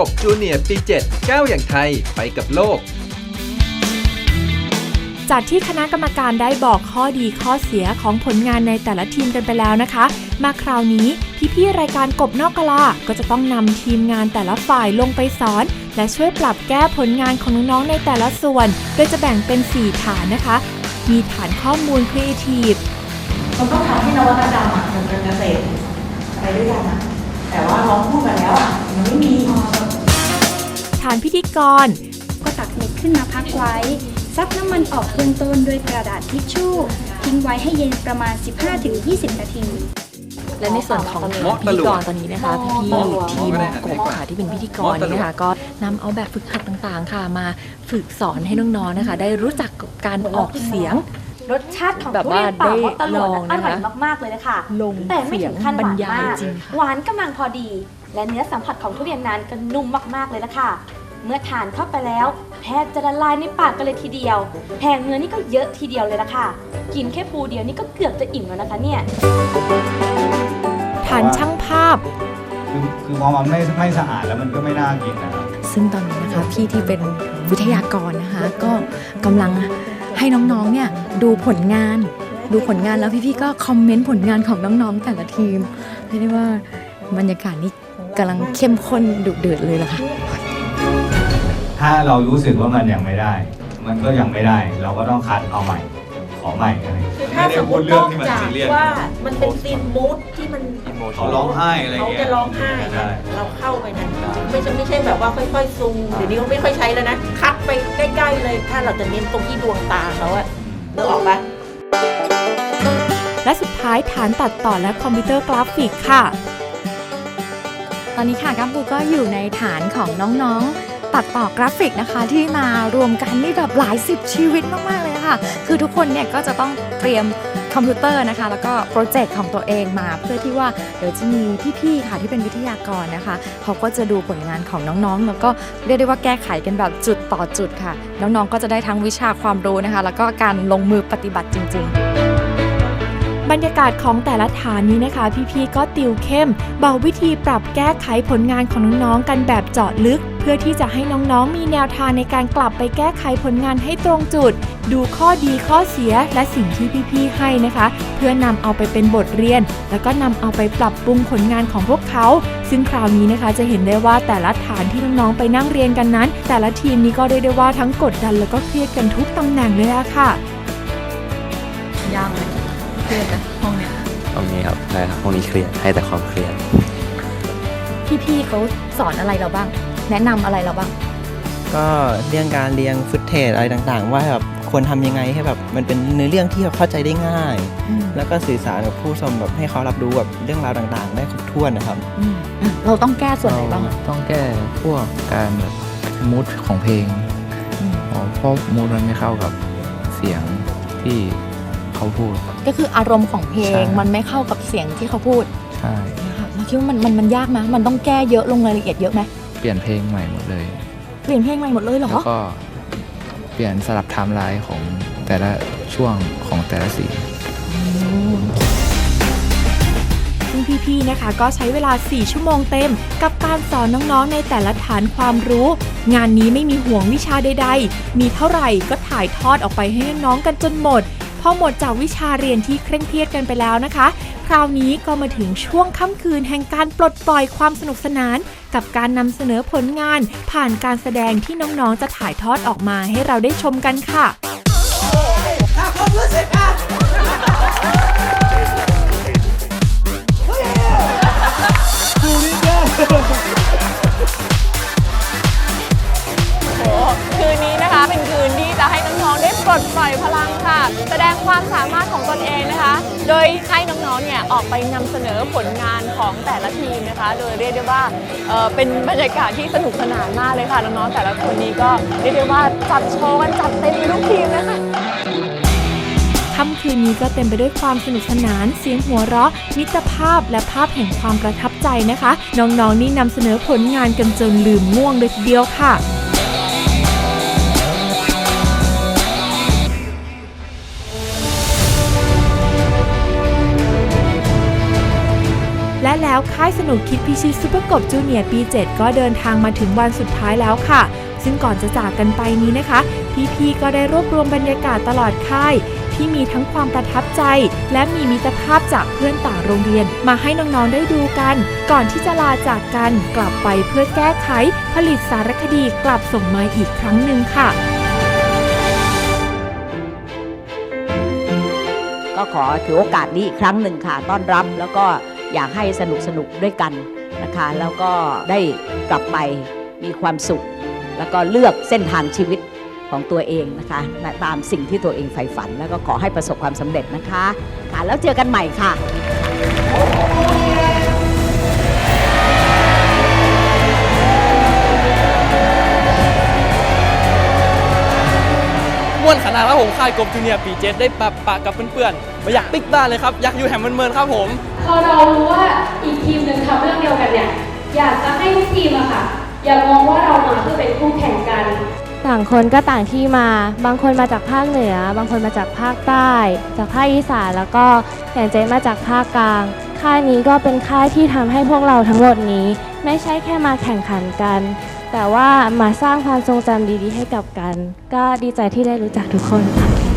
กบจูเนียร์ปี 7 ก้าวอย่างไทยไปกับโลก จากที่คณะกรรมการได้บอกข้อดีข้อเสียของผลงานในแต่ละทีมกันไปแล้วนะคะ มาคราวนี้พี่ๆรายการกบนอกกลาก็จะต้องนำทีมงานแต่ละฝ่ายลงไปสอน และช่วยปรับแก้ผลงานของน้องๆในแต่ละส่วน โดยจะแบ่งเป็น 4 ฐานนะคะ มีฐานข้อมูล Creative มันต้องทำให้นวัตกรรมอะมันเป็นเกษตรไปด้วยกันอะ แต่ว่าเราพูดมาแล้วอะมันไม่มีฐานพิธีกร ก็ตักเม็ดขึ้นมาพักไว้ ซับน้ำมันออกเบื้องต้นด้วยกระดาษทิชชู่ ทิ้งไว้ให้เย็นประมาณ 15-20 นาที และในส่วนของเมาะพิตะธีลุกรตอนนี้นะคะพี่ๆทีมกบค่ะที่เป็นพิธีกรนี่นะคะก็นำเอาแบบฝึกหัดต่างๆค่ะมาฝึกสอนให้น้องๆนะคะ ได้รู้จักกับการออกเสียง รสชาติของแบบทุเรียนป่าว่ามอตะลวดได้ลองอนะคะร่อยมากๆเลยนะคะลงแต่ไม่ถึงขั้นหวานเสียงบรรยายมากจริงค่ะหวานกำลังพอดี และเนื้อสัมผัสของทุเรียนนั้นก็นุ่มมากๆเลยละค่ะ เมื่อทานเข้าไปแล้วแทบจะละลายในปากกันเลยทีเดียวแพงเนื้อนี่ก็เยอะทีเดียวเลยละค่ะ กินแค่ภูเดียวนี่ก็เกือบจะอิ่มแล้วนะคะเนี่ยฐานช่างภาพคือคือพอมันไม่ไม่สะอาดแล้วมันก็ไม่น่ากินนะครับซึ่งตอนนี้นะคะพี่ที่เป็นวิทยากรนะคะก็กำลัง ให้น้องๆเนี่ยดูผลงาน ดูผลงานแล้วพี่ๆก็คอมเมนต์ผลงานของน้องๆแต่ละทีมเรียกได้ว่าบรรยากาศนี้กำลังเข้มข้นดุเดือดเลยล่ะค่ะถ้าเรารู้สึกว่ามันยังไม่ได้ มันก็ยังไม่ได้ เราก็ต้องคัดเอาใหม่ ขอใหม่อะไรคือถ้าสมมตินอกจากว่ามันเป็นซีนมูดที่มันเขาร้องไห้อะไรเขาเงี้ยจะร้องไห้ได้เราเข้าไปนั้นไม่ใช่ไม่ใช่แบบว่าค่อยๆซูมเดี๋ยวนี้เขาไม่ค่อยใช้แล้วนะ คัดไปใกล้ๆเลยถ้าเราจะเน้นตรงที่ดวงตาเขาอะนึกออกปะและสุดท้ายฐานตัดต่อและคอมพิวเตอร์กราฟิกค่ะ ตอนนี้ค่ะกัมปูก็อยู่ในฐานของน้องๆ ตัดต่อกราฟิกนะคะ ที่มารวมกันนี่แบบหลายสิบชีวิตมากๆเลย ค่ะ คือทุกคนเนี่ยก็จะต้องเตรียมคอมพิวเตอร์นะคะ แล้วก็โปรเจกต์ของตัวเองมา เพื่อที่ว่าเดี๋ยวจะมีพี่ๆค่ะที่เป็นวิทยากรนะคะเขาก็จะดูผลงานของน้องๆ แล้วก็เรียกได้ว่าแก้ไขกันแบบจุดต่อจุดค่ะ น้องๆก็จะได้ทั้งวิชาความรู้นะคะ แล้วก็การลงมือปฏิบัติจริง ๆ บรรยากาศของแต่ละฐานนี้นะคะ พี่ๆก็ติวเข้ม บอกวิธีปรับแก้ไขผลงานของน้องๆกันแบบเจาะลึก เพื่อที่จะให้น้องๆ มีแนวทางในการกลับไปแก้ไขผลงานให้ตรงจุด ดูข้อดีข้อเสียและสิ่งที่พี่ๆให้นะคะ เพื่อนำเอาไปเป็นบทเรียน แล้วก็นำเอาไปปรับปรุงผลงานของพวกเขา ซึ่งคราวนี้นะคะจะเห็นได้ว่าแต่ละฐานที่น้องๆไปนั่งเรียนกันนั้น แต่ละทีมนี้ก็เรียกได้ว่าทั้งกดดันแล้วก็เครียดกันทุกตำแหน่งเลยอะค่ะ เครียดนะห้องเนี้ยตรงนี้ครับใช่ครับห้องนี้เครียดให้แต่ความเครียด พี่ๆเขาสอนอะไรเราบ้าง แนะนำอะไรเราบ้าง ก็เรื่องการเรียงฟุตเทจอะไรต่างๆ ว่าแบบควรทำยังไงให้แบบมันเป็นเนื้อเรื่องที่แบบเข้าใจได้ง่ายแล้วก็สื่อสารกับผู้ชมแบบให้เขารับรู้แบบเรื่องราวต่างๆ ได้ครบถ้วนนะครับ อืมอะเราต้องแก้ส่วนไหนบ้างอะต้องแก้พวกการแบบมูดของเพลงอืมอ๋อเพราะมูดมันไม่เข้ากับเสียงที่เขาพูด ก็คืออารมณ์ของเพลใช่งมันไม่เข้ากับเสียงที่เขาพูดใช่นะคะเราคิดว่ามันมันมันยากไหมมันต้องแก้เยอะลงรายละเอียดเยอะไหมเปลี่ยนเพลงใหม่หมดเลย เปลี่ยนเพลงใหม่หมดเลยเหรอแล้วก็เปลี่ยนสลับไทม์ไลน์ของแต่ละช่วงของแต่ละสีซึ่งพี่ๆนะคะ ก็ใช้เวลา 4 ชั่วโมงเต็ม กับการสอนน้องๆ ในแต่ละฐานความรู้ งานนี้ไม่มีห่วงวิชาใดๆ มีเท่าไหร่ก็ถ่ายทอดออกไปให้น้องๆกันจนหมด พอหมดจากวิชาเรียนที่เคร่งเครียดกันไปแล้วนะคะ คราวนี้ก็มาถึงช่วงค่ำคืนแห่งการปลดปล่อยความสนุกสนาน กับการนำเสนอผลงาน ผ่านการแสดงที่น้องๆจะถ่ายทอดออกมาให้เราได้ชมกันค่ะคื ปลดปล่อยพลังค่ะ แสดงความสามารถของตนเองนะคะ โดยให้น้องๆเนี่ยออกไปนำเสนอผลงานของแต่ละทีมนะคะ โดยเรียกได้ว่าเเป็นบรรยากาศที่สนุกสนานมากเลยค่ะน้องๆแต่ละคนนี้ก็เรียกได้ว่าจัดโชว์กันจัดเต็มทุกทีมเลยค่ะค่ำคืนนี้ก็เต็มไปด้วยความสนุกสนาน เสียงหัวเราะ มิตรภาพและภาพแห่งความประทับใจนะคะ น้องๆนี่นำเสนอผลงานกันจนลืมง่วงเลยทีเดียวค่ะ และแล้วค่ายสนุกคิดพิชิตซูเปอร์กบจูเนียร์ปี 7 ก็เดินทางมาถึงวันสุดท้ายแล้วค่ะ ซึ่งก่อนจะจากกันไปนี้นะคะ พี่ๆก็ได้รวบรวมบรรยากาศตลอดค่ายที่มีทั้งความประทับใจ และมีมิตรภาพจากเพื่อนต่างโรงเรียน มาให้น้องๆได้ดูกัน ก่อนที่จะลาจากกันกลับไปเพื่อแก้ไข ผลิตสารคดีกลับส่งมาอีกครั้งหนึ่งค่ะ ก็ขอถือโอกาสนี้อีกครั้งหนึ่งค่ะ ต้อนรับแล้วก็ อยากให้สนุกสนุกด้วยกันนะคะแล้วก็ได้กลับไปมีความสุข แล้วก็เลือกเส้นทางชีวิตของตัวเองนะคะตามสิ่งที่ตัวเองใฝ่ฝัน แล้วก็ขอให้ประสบความสำเร็จนะคะค่ะแล้วเจอกันใหม่ค่ะม่วนขนาดครับผมค่ายกบจูเนียร์ปีเจ็ดได้ปะปะกับเพื่อนๆไม่อยากปิกบ้านเลยครับ อยากอยู่แหมเมินๆครับผม พอเรารู้ว่าอีกทีมหนึ่งทำเรื่องเดียวกันเนี่ย อยากจะให้ทุกทีมอะค่ะ อย่ามองว่าเรามาเพื่อเป็นคู่แข่งกัน ต่างคนก็ต่างที่มา บางคนมาจากภาคเหนือ บางคนมาจากภาคใต้ จากภาคอีสานแล้วก็อย่างเจมาจากภาคกลาง ค่ายนี้ก็เป็นค่ายที่ทำให้พวกเราทั้งหมดนี้ ไม่ใช่แค่มาแข่งขันกัน แต่ว่ามาสร้างความทรงจำดีๆ ให้กับกัน ก็ดีใจที่ได้รู้จักทุกคนค่ะ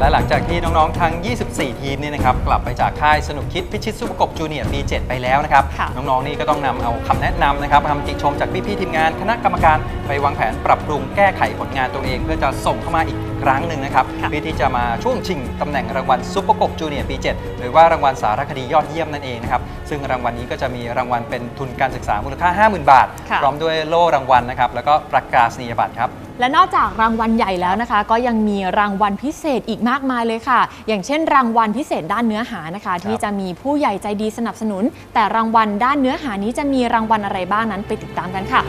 และหลังจากที่น้องๆ ทั้ง 24 ทีมเนี่ยนะครับกลับไปจากค่ายสนุกคิดพิชิตซุปเปอร์กบจูเนียร์ปี7ไปแล้วนะครับ น้องๆ นี่ก็ต้องนำเอาคำแนะนำนะครับคำติชมจากพี่ๆทีมงานคณะกรรมการไปวางแผนปรับปรุงแก้ไขผลงานตัวเอง เพื่อจะส่งเข้ามาอีก ครั้งหนึ่งนะครับเพื่อที่จะมาช่วงชิงตำแหน่งรางวัลซุปเปอร์กบจูเนียร์ปี 7 หรือว่ารางวัลสารคดียอดเยี่ยมนั่นเองนะครับซึ่งรางวัลนี้ก็จะมีรางวัลเป็นทุนการศึกษามูลค่า 50,000 บาทค่ะพร้อมด้วยโล่รางวัลนะครับแล้วก็ประกาศนียบัตรครับและนอกจากรางวัลใหญ่แล้วนะคะ ก็ยังมีรางวัลพิเศษอีกมากมายเลยค่ะ อย่างเช่น รางวัลพิเศษด้านเนื้อหานะคะ ที่จะมีผู้ใหญ่ใจดีสนับสนุน แต่รางวัลด้านเนื้อหานี้จะมีรางวัลอะไรบ้างนั้นไปติดตามกันค่ะ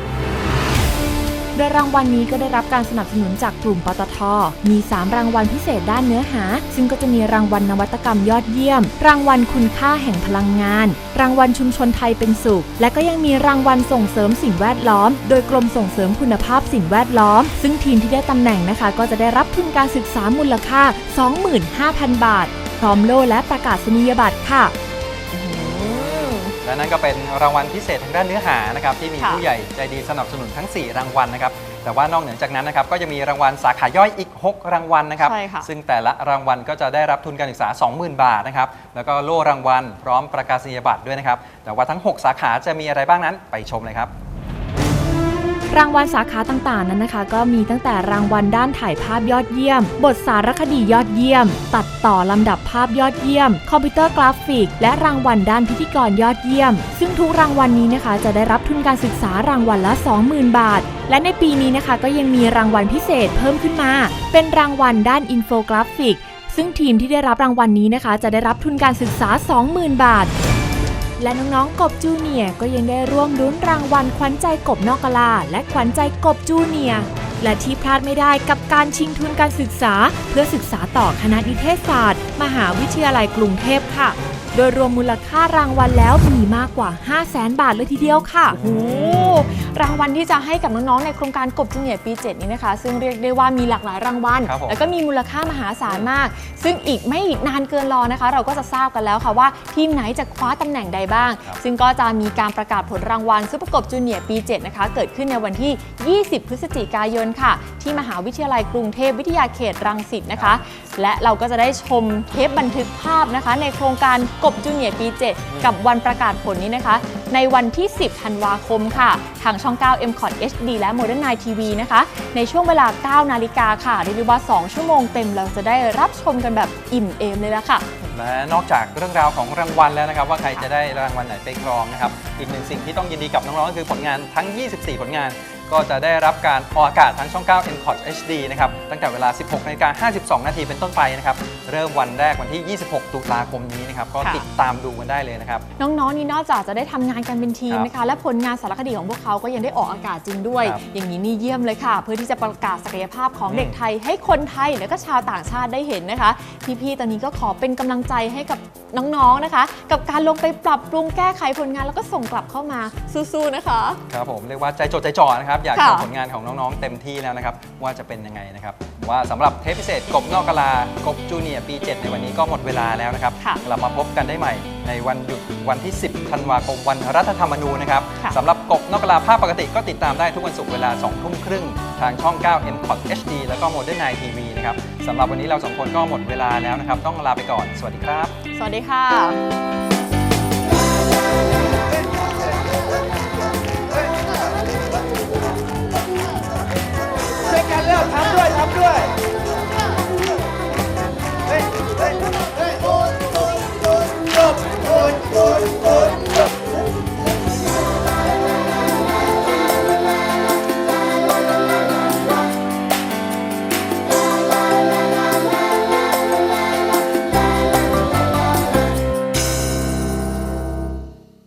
โดยรางวัลนี้ก็ได้รับการสนับสนุนจากกลุ่มปตท มี 3 รางวัลพิเศษด้านเนื้อหา ซึ่งก็จะมีรางวัลนวัตกรรมยอดเยี่ยม รางวัลคุณค่าแห่งพลังงาน รางวัลชุมชนไทยเป็นสุข และก็ยังมีรางวัลส่งเสริมสิ่งแวดล้อม โดยกรมส่งเสริมคุณภาพสิ่งแวดล้อม ซึ่งทีมที่ได้ตำแหน่งนะคะ ก็จะได้รับทุนการศึกษามูลค่า 25,000 บาท พร้อมโล่และประกาศนียบัตรค่ะ และนั่นก็เป็นรางวัลพิเศษทางด้านเนื้อหานะครับที่มีค่ะ ผู้ใหญ่ใจดีสนับสนุนทั้ง 4 รางวัลนะครับแต่ว่านอกเหนือจากนั้นนะครับก็จะมีรางวัลสาขาย่อยอีก 6 รางวัลนะครับ ใช่ค่ะซึ่งแต่ละรางวัลก็จะได้รับทุนการศึกษา 20,000 บาทนะครับแล้วก็โล่รางวัลพร้อมประกาศนียบัตรด้วยนะครับแต่ว่าทั้ง 6 สาขาจะมีอะไรบ้างนั้นไปชมเลยครับ รางวัลสาขาต่างๆนั้นนะคะ ก็มีตั้งแต่รางวัลด้านถ่ายภาพยอดเยี่ยม บทสารคดียอดเยี่ยม ตัดต่อลำดับภาพยอดเยี่ยม คอมพิวเตอร์กราฟิก และรางวัลด้านพิธีกรยอดเยี่ยม ซึ่งทุกรางวัลนี้นะคะ จะได้รับทุนการศึกษารางวัลละ 20,000 บาท และในปีนี้นะคะก็ยังมีรางวัลพิเศษเพิ่มขึ้นมา เป็นรางวัลด้านอินโฟกราฟิก ซึ่งทีมที่ได้รับรางวัลนี้นะคะ จะได้รับทุนการศึกษา 20,000 บาท และน้องๆ กบจูเนียก็ยังได้ร่วมลุ้นรางวัลขวัญใจกบนอกกลา และขวัญใจกบจูเนียและที่พลาดไม่ได้กับการชิงทุนการศึกษา เพื่อศึกษาต่อคณะนิเทศศาสตร์ มหาวิทยาลัยกรุงเทพค่ะ โดยรวมมูลค่ารางวัลแล้วมีมากกว่า 5 0 0แสนบาทเลยทีเดียวค่ะ โอ้รางวัลที่จะให้กับน้องๆในโครงการกบจูเนียร์ปี 7 นี้นะคะ ซึ่งเรียกได้ว่ามีหลากหลายรางวัล ครับผม แล้วก็มีมูลค่ามหาศาลมาก ซึ่งอีกไม่นานเกินรอนะคะ เราก็จะทราบกันแล้วค่ะว่าทีมไหนจะคว้าตำแหน่งใดบ้าง ซึ่งก็จะมีการประกาศผลรางวัลซุปเปอร์กบจูเนียร์ปี 7 นะคะ เกิดขึ้นในวันที่ 20 พฤศจิกายนค่ะ ที่มหาวิทยาลัยกรุงเทพวิทยาเขตรังสิตนะคะ และเราก็จะได้ชมเทปบันทึกภาพนะคะ ในโครงการกบจูเนียร์ปี 7 กับวันประกาศผลนี้นะคะ ในวันที่ 10 ธันวาคมค่ะ ทางช่อง 9 m c o t HD และ Modern Night TV นะคะ ในช่วงเวลา 9 นาฬิกาค่ะเรียกได้ว่า 2 ชั่วโมงเต็มเราจะได้รับชมกันแบบอิ่มเอมเลยละค่ะและนอกจากเรื่องราวของรางวัลแล้วนะครับ ว่าใครจะได้รางวัลไหนไปครองนะครับ อีกหนึ่งสิ่งที่ต้องยินดีกับน้องๆก็คือผลงานทั้ง 24 ผลงาน ก็จะได้รับการออกอากาศทางช่อง9 m c o t HD นะครับตั้งแต่เวลา 16นาฬิกา52 นาทีเป็นต้นไปนะครับเริ่มวันแรกวันที่ 26 ตุลาคมนี้นะครับก็ค่ะติดตามดูกันได้เลยนะครับ น้องๆนี่นอกจากจะได้ทำงานกันเป็นทีมครับนะคะและผลงานสารคดีของพวกเขาก็ยังได้ออกอากาศจริงด้วยครับอย่างนี้นี่เยี่ยมเลยค่ะ เพื่อที่จะประกาศศักยภาพของอืมเด็กไทย ให้คนไทยและก็ชาวต่างชาติได้เห็นนะคะพี่ๆตอนนี้ก็ขอเป็นกำลังใจให้กับน้องๆนะคะ กับการลงไปปรับปรุงแก้ไขผลงานแล้วก็ส่งกลับเข้ามาสู้ๆนะคะ ครับผมเรียกว่าใจจดใจจ่อนะครับอยากค่ะชมผลงานของน้องๆ เต็มที่แล้วนะครับ ว่าจะเป็นยังไงนะครับ ว่าสำหรับเทปพิเศษกบนอกกะลากบจูเนียร์ปี 7 ในวันนี้ก็หมดเวลาแล้วนะครับ ค่ะกลับมาพบกันได้ใหม่ ในในวันหยุดวันที่ 10 ธันวาคมวันรัฐธรรมนูญนะครับค่ะ สำหรับกบนกกระลาภาพปกติก็ติดตามได้ทุกวันศุกร์เวลา 2 ทุ่มครึ่ง ทางช่อง 9 m c o t HD แล้วก็ Modern Night TV นะครับสำหรับวันนี้เราสองคนก็หมดเวลาแล้วนะครับ ต้องลาไปก่อน สวัสดีครับ สวัสดีค่ะ 长队长队